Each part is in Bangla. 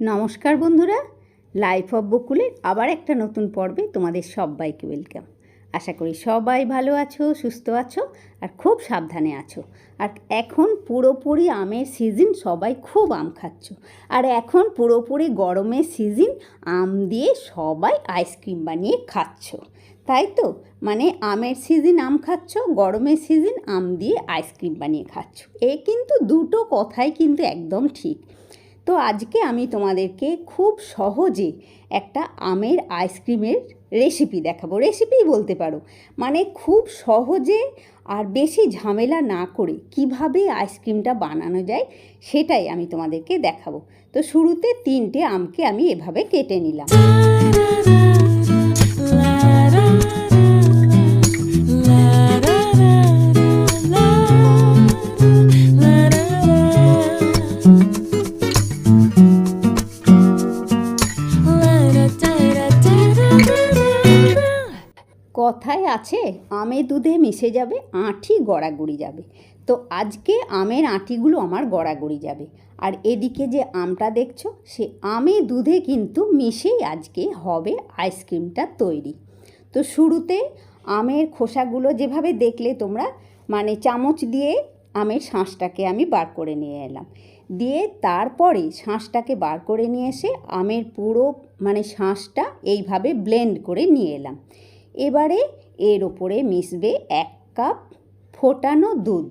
নমস্কার বন্ধুরা লাইফ অফ বকুলের আবার একটা নতুন পর্বে তোমাদের সবাইকে ওয়েলকাম আশা করি সবাই ভালো আছো, সুস্থ আছো আর খুব সাবধানে আছো। আর এখন পুরোপুরি আমের সিজন সবাই খুব আম খাচ্ছ। আর এখন পুরোপুরি গরমের সিজন আম দিয়ে সবাই আইসক্রিম বানিয়ে খাচ্ছ। তাই তো? মানে আমের সিজন আম খাচ্ছ, গরমের সিজন আম দিয়ে আইসক্রিম বানিয়ে খাচ্ছ। এ কিন্তু দুটো কথাই কিন্তু একদম ঠিক। তো আজকে আমি তোমাদেরকে খুব সহজে একটা আমের আইসক্রিমের রেসিপি দেখাবো। রেসিপি বলতে পারো মানে খুব সহজে আর বেশি ঝামেলা না করে কীভাবে আইসক্রিমটা বানানো যায় সেটাই আমি তোমাদেরকে দেখাবো। তো শুরুতে তিনটে আমকে আমি এভাবে কেটে নিলাম। কথায় আছে আমে দুধে মিশে যাবে আঁটি গড়াগড়ি যাবে। তো আজকে আমের আঁটিগুলো আমার গড়াগড়ি যাবে। আর এদিকে যে আমটা দেখছ, সে আমে দুধে কিন্তু মিশেই আজকে হবে আইসক্রিমটা তৈরি। তো শুরুতে আমের খোসাগুলো যেভাবে দেখলে তোমরা মানে চামচ দিয়ে আমের শাঁসটাকে আমি বার করে নিয়ে এলাম। দিয়ে তারপরে শাঁসটাকে বার করে নিয়ে এসে আমের পুরো মানে শাঁসটা এইভাবে ব্লেন্ড করে নিয়ে এলাম। এবারে এর ওপরে মিশবে এক কাপ ফোটানো দুধ।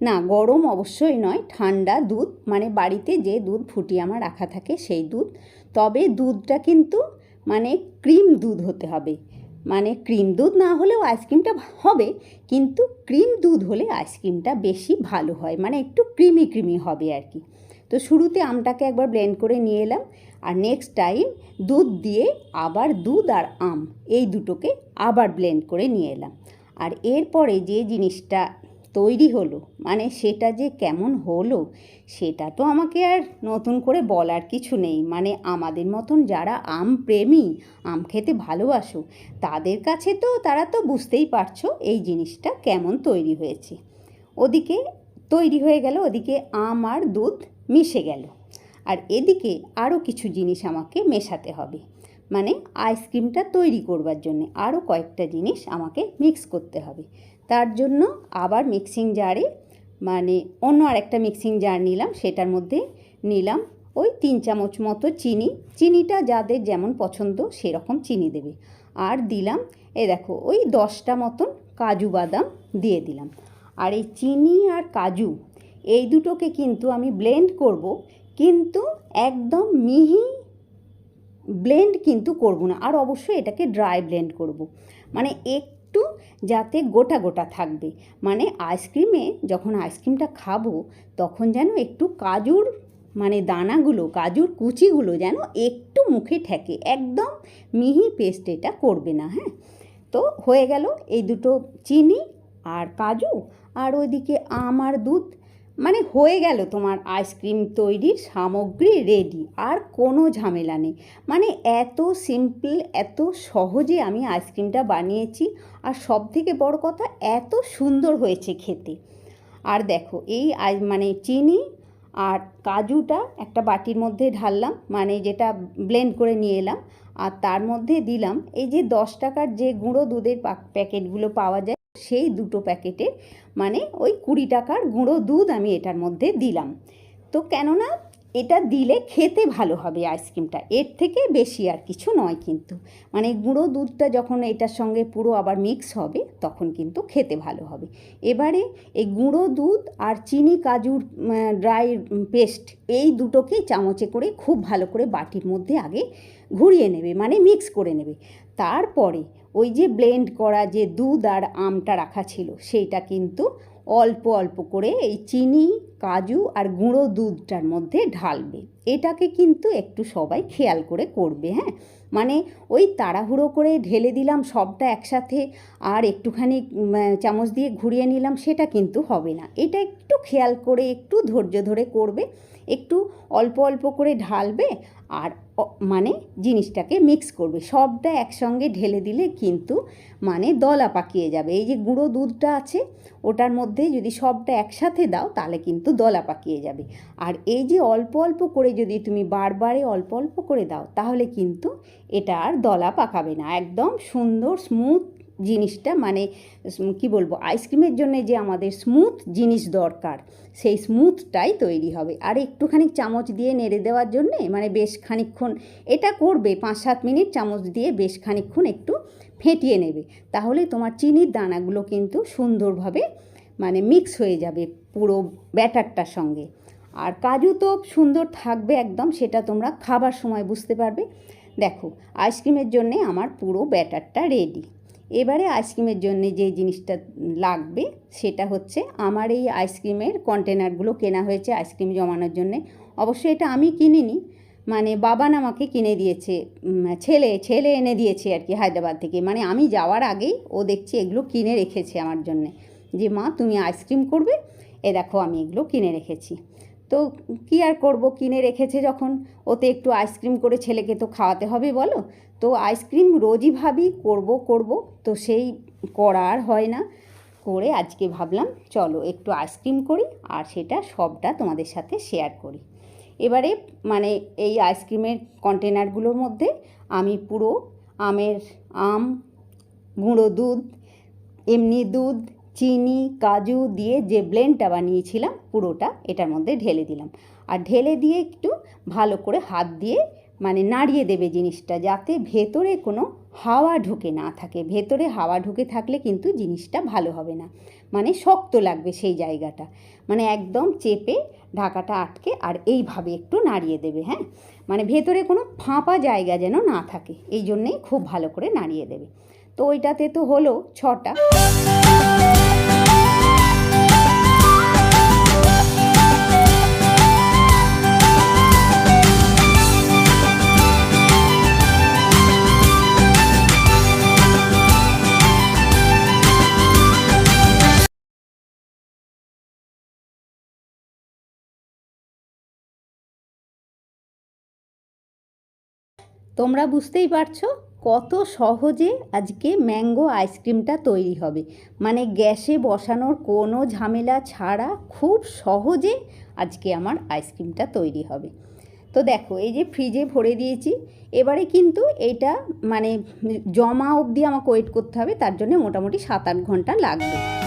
না, গরম অবশ্যই নয়, ঠান্ডা দুধ। মানে বাড়িতে যে দুধ ফুটিয়ে আমার রাখা থাকে সেই দুধ। তবে দুধটা কিন্তু মানে ক্রিম দুধ হতে হবে। মানে ক্রিম দুধ না হলেও আইসক্রিমটা হবে, কিন্তু ক্রিম দুধ হলে আইসক্রিমটা বেশি ভালো হয়। মানে একটু ক্রিমি ক্রিমি হবে আর কি। তো শুরুতে আমটাকে একবার ব্লেন্ড করে নিয়ে এলাম। আর নেক্সট টাইম দুধ দিয়ে আবার দুধ আর আম, এই দুটোকে আবার ব্লেন্ড করে নিয়ে এলাম। আর এরপরে যে জিনিসটা তৈরি হলো মানে সেটা যে কেমন হলো, সেটা তো আমাকে আর নতুন করে বলার কিছু নেই। মানে আমাদের মতন যারা আম প্রেমী, আম খেতে ভালোবাসো, তাদের কাছে তো তারা তো বুঝতেই পারছ এই জিনিসটা কেমন তৈরি হয়েছে। ওদিকে তৈরি হয়ে গেল, ওদিকে আম আর দুধ মিশে গেল। আর এদিকে আরও কিছু জিনিস আমাকে মেশাতে হবে। মানে আইসক্রিমটা তৈরি করবার জন্য আরও কয়েকটা জিনিস আমাকে মিক্স করতে হবে। তার জন্য আবার মিক্সিং জারে মানে অন্য আরেকটা মিক্সিং জার নিলাম, সেটার মধ্যে নিলাম ওই তিন চামচ মতো চিনি। চিনিটা যাদের যেমন পছন্দ সেরকম চিনি দেবে। আর দিলাম এ দেখো, ওই দশটা মতন কাজু বাদাম দিয়ে দিলাম। আর এই চিনি আর কাজু, এই দুটোকে কিন্তু আমি ব্লেন্ড করব কিন্তু একদম মিহি ব্লেন্ড কিন্তু করব না। আর অবশ্যই এটাকে ড্রাই ব্লেন্ড করব। মানে একটু যাতে গোটা গোটা থাকবে। মানে আইসক্রিমে যখন আইসক্রিমটা খাব, তখন যেন একটু কাজুর মানে দানাগুলো, কাজুর কুচিগুলো যেন একটু মুখে ঠেকে। একদম মিহি পেস্ট এটা করবে না হ্যাঁ? তো হয়ে গেল এই দুটো চিনি আর কাজু। আর ওইদিকে আম আর দুধ মানে হয়ে গেল তোমার আইসক্রিম তৈরির সামগ্রী রেডি আর কোনো ঝামেলা নেই। মানে এত সিম্পল এত সহজে আমি আইসক্রিমটা বানিয়েছি, আর সব থেকে বড় কথা, এত সুন্দর হয়েছে খেতে। আর দেখো, এই মানে চিনি আর কাজুটা একটা বাটির মধ্যে ঢাললাম মানে যেটা ব্লেন্ড করে নিয়ে এলাম, আর তার মধ্যে দিলাম, এই যে দশ টাকার যে গুঁড়ো দুধের প্যাকেটগুলো পাওয়া যায় সেই দুটো প্যাকেটে মানে ওই কুড়ি টাকার গুঁড়ো দুধ আমি এটার মধ্যে দিলাম। তো কেননা এটা দিলে খেতে ভালো হবে আইসক্রিমটা, এর থেকে বেশি আর কিছু নয় কিন্তু। মানে গুঁড়ো দুধটা যখন এটার সঙ্গে পুরো আবার মিক্স হবে, তখন কিন্তু খেতে ভালো হবে। এবারে এই গুঁড়ো দুধ আর চিনি, কাজুর ড্রাই পেস্ট এই দুটোকে চামচে করে খুব ভালো করে বাটির মধ্যে আগে ঘুরিয়ে নেবে মানে মিক্স করে নেবে। তারপরে ওই যে ব্লেন্ড করা যে দুধ আর আমটা রাখা ছিল, সেইটা কিন্তু অল্প অল্প করে এই চিনি, কাজু আর গুঁড়ো দুধটার মধ্যে ঢালবে। এটাকে কিন্তু একটু সবাই খেয়াল করে করবে হ্যাঁ? মানে ওই তাড়াহুড়ো করে ঢেলে দিলাম সবটা একসাথে আর একটুখানি চামচ দিয়ে ঘুরিয়ে নিলাম, সেটা কিন্তু হবে না। এটা একটু খেয়াল করে, একটু ধৈর্য ধরে করবে। একটু অল্প অল্প করে ঢালবে আর মানে জিনিসটাকে মিক্স করবে। সবটা একসঙ্গে ঢেলে দিলে কিন্তু মানে দলা পাকিয়ে যাবে। এই যে গুঁড়ো দুধটা আছে, ওটার মধ্যে যদি সবটা একসাথে দাও, তাহলে কিন্তু দলা পাকিয়ে যাবে। আর এই যে অল্প অল্প করে যদি তুমি বারবারে অল্প অল্প করে দাও, তাহলে কিন্তু এটা আর দলা পাকাবে না। একদম সুন্দর স্মুথ জিনিসটা মানে কি বলব, আইসক্রিমের জন্য যে আমাদের স্মুথ জিনিস দরকার, সেই স্মুথটাই তৈরি হবে। আর একটুখানি চামচ দিয়ে নেড়ে দেওয়ার জন্যে মানে বেশ খানিকক্ষণ, এটা করবে পাঁচ সাত মিনিট চামচ দিয়ে বেশ খানিকক্ষণ একটু ফেটিয়ে নেবে। তাহলে তোমার চিনির দানাগুলো কিন্তু সুন্দরভাবে মানে মিক্স হয়ে যাবে পুরো ব্যাটারটার সঙ্গে। আর কাজু তো সুন্দর থাকবে একদম, সেটা তোমরা খাবার সময় বুঝতে পারবে। দেখো, আইসক্রিমের জন্যে আমার পুরো ব্যাটারটা রেডি। এবারে আইসক্রিমের জন্য যে জিনিসটা লাগবে সেটা হচ্ছে আমার এই আইসক্রিমের কন্টেনারগুলো কেনা হয়েছে আইসক্রিম জমানোর জন্যে। অবশ্যই এটা আমি কিনিনি মানে বাবান আমাকে কিনে দিয়েছে ছেলে ছেলে এনে দিয়েছে আর কি হায়দ্রাবাদ থেকে। মানে আমি যাওয়ার আগেই ও দেখছি এগুলো কিনে রেখেছে আমার জন্যে। যে, মা, তুমি আইসক্রিম করবে? এ দেখো, আমি এগুলো কিনে রেখেছি। তো কী আর করব? কিনে রেখেছে যখন। ওতে একটু আইসক্রিম করে ছেলেকে তো খাওয়াতে হবে বলো। তো আইসক্রিম রোজই ভাবি, করব করব। তো সেই করা আর হয় না। করে আজকে ভাবলাম, চলো একটু আইসক্রিম করি আর সেটা সবটা তোমাদের সাথে শেয়ার করি। এবারে মানে এই আইসক্রিমের কন্টেনারগুলোর মধ্যে আমি পুরো আমের আম, গুঁড়ো দুধ, এমনি দুধ চিনি, কাজু দিয়ে যে ব্লেন্ডটা বানিয়েছিলাম পুরোটা, এটার মধ্যে ঢেলে দিলাম। আর ঢেলে দিয়ে একটু ভালো করে হাত দিয়ে মানে নাড়িয়ে দেবে জিনিসটা যাতে ভেতরে কোনো হাওয়া ঢুকে না থাকে। ভেতরে হাওয়া ঢুকে থাকলে কিন্তু জিনিসটা ভালো হবে না। মানে শক্ত লাগবে সেই জায়গাটা। মানে একদম চেপে ঢাকাটা আটকে আর এইভাবে একটু নাড়িয়ে দেবে হ্যাঁ? মানে ভেতরে কোনো ফাঁপা জায়গা যেন না থাকে, এই জন্যেই খুব ভালো করে নাড়িয়ে দেবে। তো ওইটাতে তো হলো ছটা। তোমরা বুঝতেই পারছ কত সহজে আজকে ম্যাঙ্গো আইসক্রিমটা তৈরি হবে। মানে গ্যাসে বসানোর কোনো ঝামেলা ছাড়া খুব সহজে আজকে আমার আইসক্রিমটা তৈরি হবে। তো দেখো, এই যে ফ্রিজে ভরে দিয়েছি। এবারে কিন্তু এটা মানে জমা অবধি আমাকে ওয়েট করতে হবে, তার জন্য মোটামুটি সাত আট ঘণ্টা লাগবে।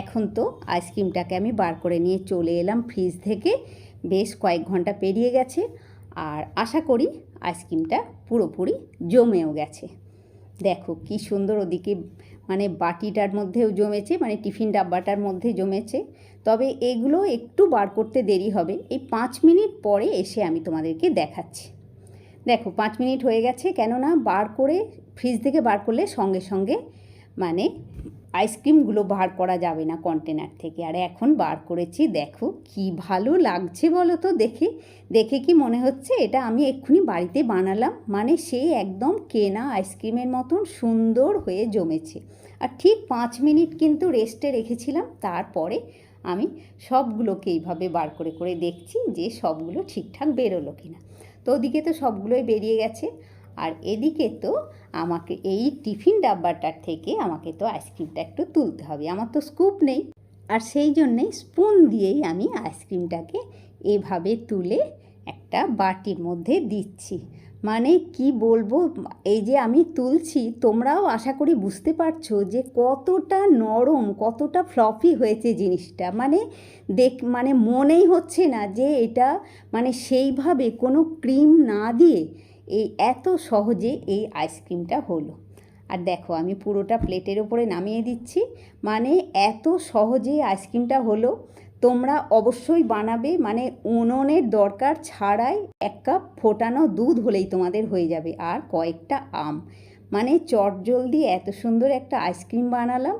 এখন তো আইসক্রিমটাকে আমি বার করে নিয়ে চলে এলাম ফ্রিজ থেকে। বেশ কয়েক ঘণ্টা পেরিয়ে গেছে আর আশা করি আইসক্রিমটা পুরোপুরি জমেও গেছে। দেখো কি সুন্দর ওদিকে মানে বাটিটার মধ্যেও জমেছে মানে টিফিন ডাব্বাটার মধ্যে জমেছে। তবে এগুলো একটু বার করতে দেরি হবে। এই পাঁচ মিনিট পরে এসে আমি তোমাদেরকে দেখাচ্ছি। দেখো পাঁচ মিনিট হয়ে গেছে কেননা বার করে ফ্রিজ থেকে বার করলে সঙ্গে সঙ্গে মানে আইসক্রিমগুলো বার করা যাবে না কন্টেনার থেকে। আর এখন বার করেছি, দেখো কি ভালো লাগছে বলো তো দেখে। দেখে কি মনে হচ্ছে? এটা আমি এক্ষুনি বাড়িতে বানালাম মানে সেই একদম কেনা আইসক্রিমের মতন সুন্দর হয়ে জমেছে। আর ঠিক পাঁচ মিনিট কিন্তু রেস্টে রেখেছিলাম, তারপরে আমি সবগুলোকে এইভাবে বার করে করে দেখছি যে সবগুলো ঠিকঠাক বেরোলো কিনা। তো ওদিকে তো সবগুলোই বেরিয়ে গেছে। আর এদিকে তো আমাকে এই টিফিন ডাব্বাটার থেকে আমাকে তো আইসক্রিমটা একটু তুলতে হবে, আমার তো স্কুপ নেই। আর সেই জন্যেই স্পুন দিয়েই আমি আইসক্রিমটাকে এভাবে তুলে একটা বাটির মধ্যে দিচ্ছি। মানে কি বলব, এই যে আমি তুলছি, তোমরাও আশা করি বুঝতে পারছ যে কতটা নরম, কতটা ফ্লফি হয়েছে জিনিসটা। মানে দেখ মানে মনেই হচ্ছে না যে এটা মানে সেইভাবে কোনো ক্রিম না দিয়ে এই এত সহজে এই আইসক্রিমটা হলো। আর দেখো, আমি পুরোটা প্লেটের ওপরে নামিয়ে দিচ্ছি। মানে এত সহজে আইসক্রিমটা হলো, তোমরা অবশ্যই বানাবে। মানে উনুনের দরকার ছাড়াই এক কাপ ফোটানো দুধ হলেই তোমাদের হয়ে যাবে, আর কয়েকটা আম। মানে চটজলদি এত সুন্দর একটা আইসক্রিম বানালাম।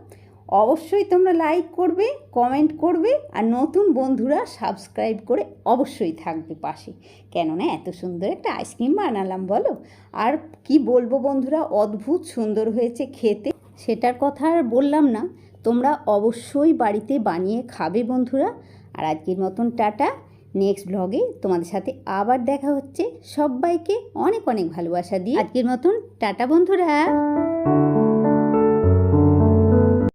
অবশ্যই তোমরা লাইক করবে কমেন্ট করবে আর নতুন বন্ধুরা সাবস্ক্রাইব করে অবশ্যই থাকবে পাশে। কেননা এত সুন্দর একটা আইসক্রিম বানালাম, বলো? আর কি বলব বন্ধুরা, অদ্ভুত সুন্দর হয়েছে খেতে। সেটার কথা আর বললাম না। তোমরা অবশ্যই বাড়িতে বানিয়ে খাবে বন্ধুরা। আর আজকের মতন টাটা। নেক্সট ব্লগে তোমাদের সাথে আবার দেখা হচ্ছে। সবাইকে অনেক অনেক ভালোবাসা দিয়ে। আজকের মতন টাটা বন্ধুরা।